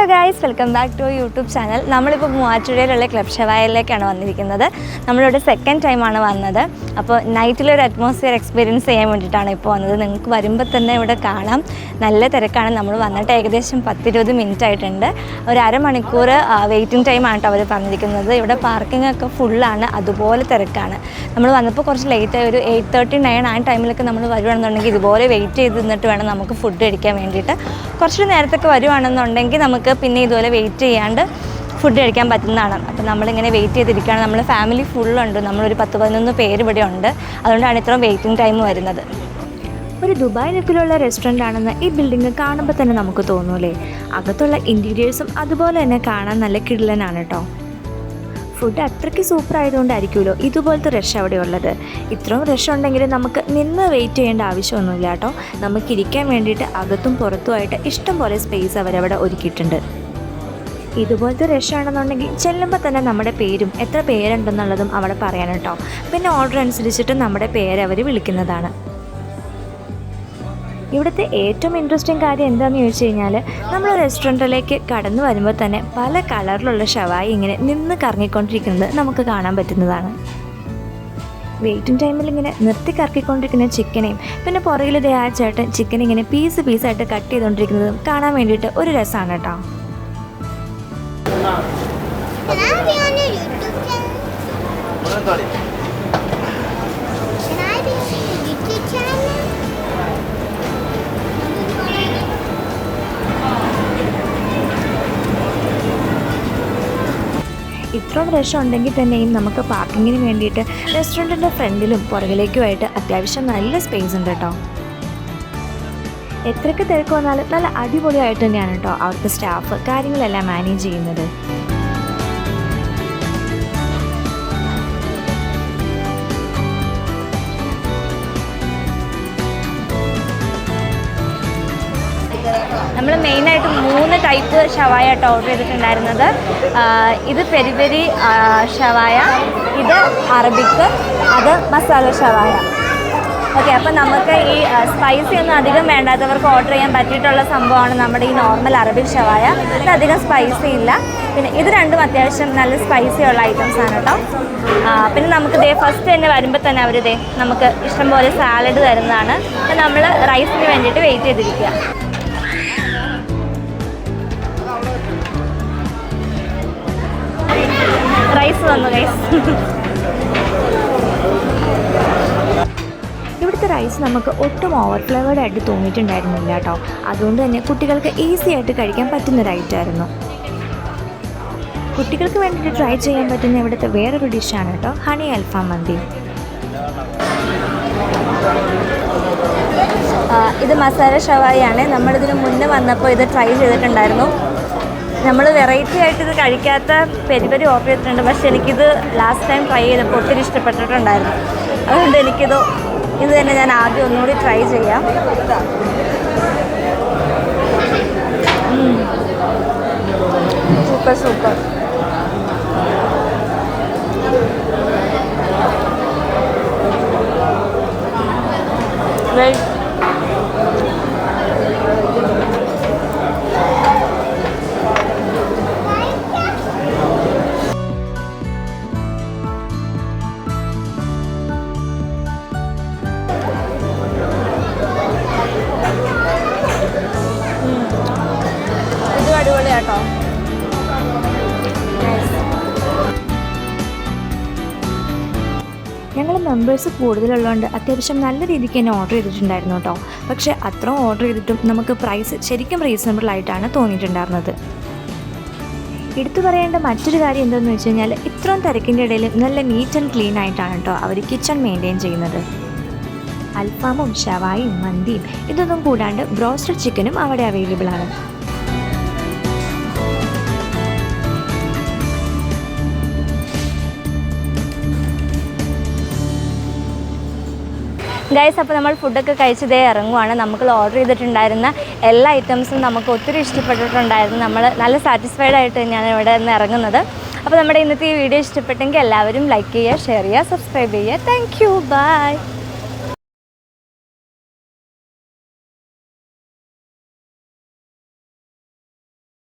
Hello guys welcome back to YouTube channel നമ്മളിപ്പോൾ മൂവാറ്റുപുഴയിലുള്ള club ഷവായിലേക്കാണ് വന്നിരിക്കുന്നത്. നമ്മളിവിടെ സെക്കൻഡ് ടൈമാണ് വന്നത്. അപ്പോൾ നൈറ്റിലൊരു അറ്റ്മോസ്ഫിയർ എക്സ്പീരിയൻസ് ചെയ്യാൻ വേണ്ടിയിട്ടാണ് ഇപ്പോൾ വന്നത്. നിങ്ങൾക്ക് വരുമ്പോൾ തന്നെ ഇവിടെ കാണാം. നല്ല തിരക്കാണ്. നമ്മൾ വന്നിട്ട് ഏകദേശം പത്തിരുപത് മിനിറ്റ് ആയിട്ടുണ്ട്. ഒരു അരമണിക്കൂർ വെയിറ്റിംഗ് ടൈമാണ് അവർ പറഞ്ഞിരിക്കുന്നത് ഇവിടെ പാർക്കിംഗ് ഒക്കെ ഫുള്ളാണ് അതുപോലെ തിരക്കാണ്. നമ്മൾ വന്നപ്പോൾ കുറച്ച് ലേറ്റ് ഒരു എയ്റ്റ് തേർട്ടി നയൻ ആ ടൈമിലൊക്കെ നമ്മൾ വരുവാണെന്നുണ്ടെങ്കിൽ ഇതുപോലെ വെയിറ്റ് ചെയ്ത് നിന്നിട്ട് വേണം നമുക്ക് ഫുഡ് കഴിക്കാൻ വേണ്ടിയിട്ട്. കുറച്ച് നേരത്തൊക്കെ വരുവാണെന്നുണ്ടെങ്കിൽ നമുക്ക് പിന്നെ ഇതുപോലെ വെയിറ്റ് ചെയ്യാണ്ട് ഫുഡ് കഴിക്കാൻ പറ്റുന്നതാണ്. അപ്പോൾ നമ്മളിങ്ങനെ വെയിറ്റ് ചെയ്തിരിക്കുകയാണ്. നമ്മൾ ഫാമിലി ഫുള്ളുണ്ട് നമ്മളൊരു പത്ത് പതിനൊന്ന് പേര് ഇവിടെ ഉണ്ട്. അതുകൊണ്ടാണ് ഇത്രയും വെയിറ്റിംഗ് ടൈം വരുന്നത്. ഒരു ദുബായ് ലുക്കിലുള്ള റെസ്റ്റോറന്റ് ആണെന്ന് ഈ ബിൽഡിംഗ് കാണുമ്പോൾ തന്നെ നമുക്ക് തോന്നൂലേ? അകത്തുള്ള ഇന്റീരിയേഴ്സും അതുപോലെ തന്നെ കാണാൻ നല്ല കിടിലനാണ് കേട്ടോ. ഫുഡ് അത്രയ്ക്ക് സൂപ്പർ ആയതുകൊണ്ടായിരിക്കുമല്ലോ ഇതുപോലത്തെ റഷ് അവിടെ ഉള്ളത്. ഇത്രയും റഷ് ഉണ്ടെങ്കിൽ നമുക്ക് നിന്ന് വെയിറ്റ് ചെയ്യേണ്ട ആവശ്യമൊന്നുമില്ല കേട്ടോ. നമുക്ക് ഇരിക്കാൻ വേണ്ടിയിട്ട് അകത്തും പുറത്തുമായിട്ട് ഇഷ്ടം പോലെ സ്പേസ് അവരവിടെ ഒരുക്കിയിട്ടുണ്ട്. ഇതുപോലത്തെ റഷ് ആണെന്നുണ്ടെങ്കിൽ ചെല്ലുമ്പോൾ തന്നെ നമ്മുടെ പേരും എത്ര പേരുണ്ടെന്നുള്ളതും അവിടെ പറയാൻ കേട്ടോ. പിന്നെ ഓർഡർ അനുസരിച്ചിട്ട് നമ്മുടെ പേര് അവർ വിളിക്കുന്നതാണ്. ഇവിടുത്തെ ഏറ്റവും ഇൻട്രസ്റ്റിംഗ് കാര്യം എന്താണെന്ന് ചോദിച്ചു കഴിഞ്ഞാൽ നമ്മൾ റെസ്റ്റോറന്റിലേക്ക് കടന്നു വരുമ്പോൾ തന്നെ പല കളറിലുള്ള ഷവായി ഇങ്ങനെ നിന്ന് കറങ്ങിക്കൊണ്ടിരിക്കുന്നത് നമുക്ക് കാണാൻ പറ്റുന്നതാണ്. വെയിറ്റിംഗ് ടൈമിൽ ഇങ്ങനെ നിർത്തി കറക്കിക്കൊണ്ടിരിക്കുന്ന ചിക്കനെയും പിന്നെ പുറകിൽ ദേ ആ ചേട്ടൻ ചിക്കൻ ഇങ്ങനെ പീസ് പീസായിട്ട് കട്ട് ചെയ്തുകൊണ്ടിരിക്കുന്നതും കാണാൻ വേണ്ടിയിട്ട് ഒരു രസമാണ് കേട്ടോ. Can ഇത്രയും റഷ് ഉണ്ടെങ്കിൽ തന്നെയും നമുക്ക് പാർക്കിങ്ങിന് വേണ്ടിയിട്ട് റെസ്റ്റോറന്റിന്റെ ഫ്രണ്ടിലും പുറകിലേക്കുമായിട്ട് അത്യാവശ്യം നല്ല സ്പേസ് ഉണ്ട് കേട്ടോ. എത്രയൊക്കെ തിരക്ക് വന്നാലും നല്ല അടിപൊളിയായിട്ട് തന്നെയാണ് കേട്ടോ അവിടുത്തെ സ്റ്റാഫ് കാര്യങ്ങളെല്ലാം മാനേജ് ചെയ്യുന്നത്. നമ്മൾ മെയിനായിട്ട് മൂന്ന് ടൈപ്പ് ഷവായ ആയിട്ട് ഓർഡർ ചെയ്തിട്ടുണ്ടായിരുന്നത്. ഇത് പെരി പെരി ഷവായ ഇത് അറബിക്ക് അത് മസാല ഷവായ. ഓക്കെ അപ്പോൾ നമുക്ക് ഈ സ്പൈസി ഒന്നും അധികം വേണ്ടാത്തവർക്ക് ഓർഡർ ചെയ്യാൻ പറ്റിയിട്ടുള്ള സംഭവമാണ് നമ്മുടെ ഈ നോർമൽ അറബിക് ഷവായ. ഇത് അധികം സ്പൈസി ഇല്ല. പിന്നെ ഇത് രണ്ടും അത്യാവശ്യം നല്ല സ്പൈസി ഉള്ള ഐറ്റംസ് ആണ് കേട്ടോ പിന്നെ നമുക്ക് ദേ ഫസ്റ്റ് തന്നെ വരുമ്പോൾ തന്നെ അവർ ദേ നമുക്ക് ഇഷ്ടംപോലെ സാലഡ് തരുന്നതാണ്. അപ്പം നമ്മൾ റൈസിന് വേണ്ടിയിട്ട് വെയിറ്റ് ചെയ്തിരിക്കുക റൈസ് തന്നു റൈസ് ഇവിടുത്തെ റൈസ് നമുക്ക് ഒട്ടും ഓവർ ഫ്ലേവേഡ് ആയിട്ട് തോന്നിയിട്ടുണ്ടായിരുന്നില്ല കേട്ടോ അതുകൊണ്ട് തന്നെ കുട്ടികൾക്ക് ഈസി ആയിട്ട് കഴിക്കാൻ പറ്റുന്ന ഐറ്റമായിരുന്നു കുട്ടികൾക്ക് വേണ്ടിയിട്ട് ട്രൈ ചെയ്യാൻ പറ്റുന്ന ഇവിടുത്തെ വേറൊരു ഡിഷാണ് കേട്ടോ ഹണി അൽഫാം മന്തി. ഇത് മസാല ഷവായിയാണ് നമ്മളിതിന് മുന്നേ വന്നപ്പോൾ ഇത് ട്രൈ ചെയ്തിട്ടുണ്ടായിരുന്നു. നമ്മൾ വെറൈറ്റി ആയിട്ട് ഇത് കഴിക്കാത്ത പെരി പെരി ഓർഡർ ചെയ്തിട്ടുണ്ട് പക്ഷെ എനിക്കിത് ലാസ്റ്റ് ടൈം ട്രൈ ചെയ്തപ്പോൾ ഒത്തിരി ഇഷ്ടപ്പെട്ടിട്ടുണ്ടായിരുന്നു. അതുകൊണ്ട് എനിക്കിത് ഇത് തന്നെ ഞാൻ ആദ്യം ഒന്നുകൂടി ട്രൈ ചെയ്യാം. Super super. മെമ്പേഴ്സ് കൂടുതലുള്ളതുകൊണ്ട് അത്യാവശ്യം നല്ല രീതിക്ക് തന്നെ ഓർഡർ ചെയ്തിട്ടുണ്ടായിരുന്നു കേട്ടോ. പക്ഷേ അത്രയും ഓർഡർ ചെയ്തിട്ടും നമുക്ക് പ്രൈസ് ശരിക്കും റീസണബിൾ ആയിട്ടാണ് തോന്നിയിട്ടുണ്ടായിരുന്നത്. എടുത്തു പറയേണ്ട മറ്റൊരു കാര്യം എന്താണെന്ന് വെച്ച് കഴിഞ്ഞാൽ ഇത്രയും തിരക്കിന്റെ ഇടയിൽ നല്ല നീറ്റ് ആൻഡ് ക്ലീൻ ആയിട്ടാണ് കേട്ടോ അവർ കിച്ചൺ മെയിന്റെയിൻ ചെയ്യുന്നത്. അൽഫാമും ഷവായും മന്തിയും ഇതൊന്നും കൂടാണ്ട് ബ്രോസ്റ്റഡ് ചിക്കനും അവിടെ അവൈലബിൾ ആണ്. ഗൈസ് അപ്പോൾ നമ്മൾ ഫുഡൊക്കെ കഴിച്ചതേ ഇറങ്ങുവാണ്. നമുക്ക് ഓർഡർ ചെയ്തിട്ടുണ്ടായിരുന്ന എല്ലാ ഐറ്റംസും നമുക്ക് ഒത്തിരി ഇഷ്ടപ്പെട്ടിട്ടുണ്ടായിരുന്നു. നമ്മൾ നല്ല സാറ്റിസ്ഫൈഡ് ആയിട്ട് തന്നെയാണ് ഇവിടെ നിന്ന് ഇറങ്ങുന്നത്. അപ്പോൾ നമ്മുടെ ഇന്നത്തെ ഈ വീഡിയോ ഇഷ്ടപ്പെട്ടെങ്കിൽ എല്ലാവരും ലൈക്ക് ചെയ്യുക ഷെയർ ചെയ്യുക സബ്സ്ക്രൈബ് ചെയ്യുക. Thank you by